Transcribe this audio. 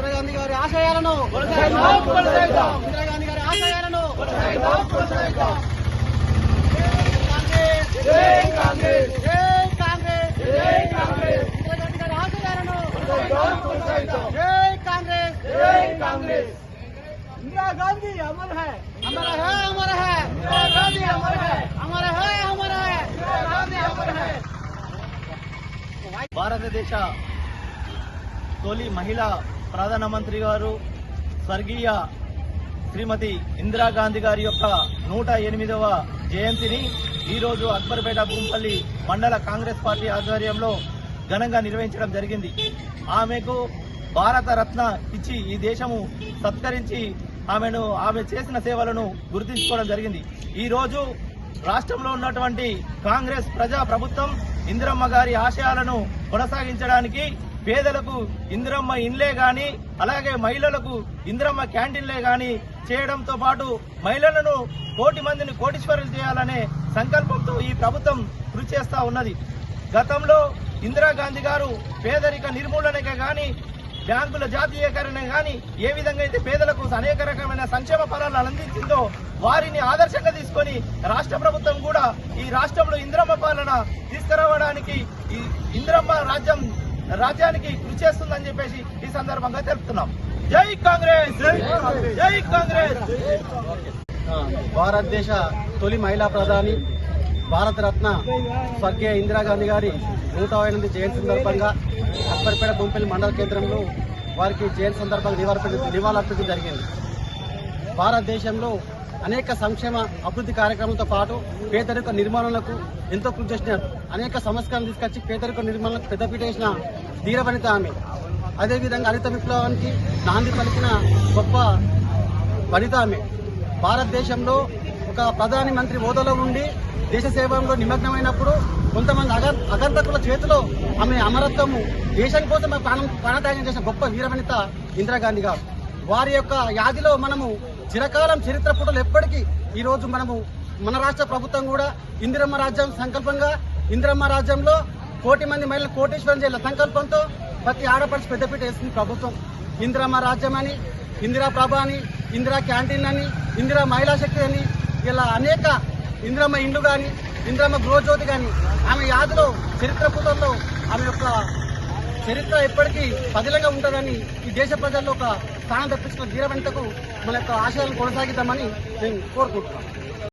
ఇందిరాగాంధీ గారి ఆశయాలను ఇందిరాగాంధీ గారి ఆశయాలను కాంగ్రెస్ జై కాంగ్రెస్ జై కాంగ్రెస్ జై కాంగ్రెస్ ఇందిరాగాంధీ గారి ఆశయాలను జై కాంగ్రెస్ జై కాంగ్రెస్ इंदिरा गांधी अमर है अमर है अमर है इंदिरा गांधी अमर है अमर है अमर है इंदिरा गांधी अमर है భారతదేశ తొలి మహిళా ప్రధానమంత్రి గారు స్వర్గీయ శ్రీమతి ఇందిరాగాంధీ గారి యొక్క నూట ఎనిమిదవ జయంతిని ఈరోజు అక్బర్పేట గుంపల్లి మండల కాంగ్రెస్ పార్టీ ఆధ్వర్యంలో ఘనంగా నిర్వహించడం జరిగింది. ఆమెకు భారత రత్న ఇచ్చి ఈ దేశము సత్కరించి ఆమెను ఆమె చేసిన సేవలను గుర్తించుకోవడం జరిగింది. ఈరోజు రాష్ట్రంలో ఉన్నటువంటి కాంగ్రెస్ ప్రజా ప్రభుత్వం ఇందిరమ్మ గారి ఆశయాలను కొనసాగించడానికి పేదలకు ఇందిరమ్మ ఇండ్లే గాని అలాగే మహిళలకు ఇందిరమ్మ క్యాంటీన్లే గాని చేయడంతో పాటు మహిళలను కోటి మందిని కోటీశ్వరులు చేయాలనే సంకల్పంతో ఈ ప్రభుత్వం కృషి చేస్తా ఉన్నది. గతంలో ఇందిరాగాంధీ గారు పేదరిక నిర్మూలనకే గాని బ్యాంకుల జాతీయకరణ కానీ ఏ విధంగా అయితే పేదలకు అనేక రకమైన సంక్షేమ ఫలాలు అందించిందో వారిని ఆదర్శంగా తీసుకొని రాష్ట్ర ప్రభుత్వం కూడా ఈ రాష్ట్రంలో ఇందిరమ్మ పాలన తీసుకురావడానికి ఈ ఇందిరమ్మ రాజ్యం రాజ్యానికి కృషి చేస్తుందని చెప్పేసి ఈ సందర్భంగా తెలుపుతున్నాం. జై కాంగ్రెస్! జై కాంగ్రెస్! భారతదేశ తొలి మహిళా ప్రధాని భారతరత్న స్వర్గీయ ఇందిరాగాంధీ గారి నూట ఎనిమిది జయంతి సందర్భంగా అప్పర్పేట బొంపల్లి మండల కేంద్రంలో వారికి జయంతి సందర్భంగా నివాళులర్పించ నివాళులర్పించడం జరిగింది. భారతదేశంలో అనేక సంక్షేమ అభివృద్ధి కార్యక్రమాలతో పాటు పేదరిక నిర్మాణాలకు ఎంతో కృషి చేసిన అనేక సంస్కరణలు తీసుకొచ్చి పేదరిక నిర్మాణాలకు పెద్దపీట వేసిన ధీరవనిత ఆమె. అదేవిధంగా హరిత విప్లవానికి నాంది పలికిన గొప్ప వనిత ఆమె. భారతదేశంలో ఒక ప్రధాని మంత్రి హోదాలో ఉండి దేశ సేవలో నిమగ్నమైనప్పుడు కొంతమంది అగ అగంతకుల చేతిలో ఆమె అమరత్వము దేశం కోసం ఆమె ప్రాణం ప్రాణత్యాగం చేసిన గొప్ప వీరవనిత ఇందిరాగాంధీ గారు. వారి యొక్క యాదిలో మనము చిరకాలం చరిత్ర పుటలు ఎప్పటికీ ఈరోజు మనము మన రాష్ట్ర ప్రభుత్వం కూడా ఇందిరమ్మ రాజ్యం సంకల్పంగా ఇందిరమ్మ రాజ్యంలో కోటి మంది మహిళలు కోటేశ్వరం చేయాల సంకల్పంతో ప్రతి ఆడపడిచి పెద్దపీట వేస్తుంది ప్రభుత్వం. ఇందిరమ్మ రాజ్యం అని ఇందిరా ప్రభ అని ఇందిరా క్యాంటీన్ అని ఇందిరా మహిళా శక్తి అని ఇలా అనేక ఇందిరమ్మ ఇండ్లు కానీ ఇందిరమ్మ గృహజ్యోతి కానీ ఆమె యాదిలో చరిత్ర పుటల్లో ఆమె యొక్క చరిత్ర ఎప్పటికీ పదిలంగా ఉంటుందని ఈ దేశ ప్రజల్లో ఒక స్థానం తప్పించుకున్న ధీరవంతకు మన యొక్క ఆశయాలు కొనసాగిద్దామని నేను కోరుకుంటున్నాను.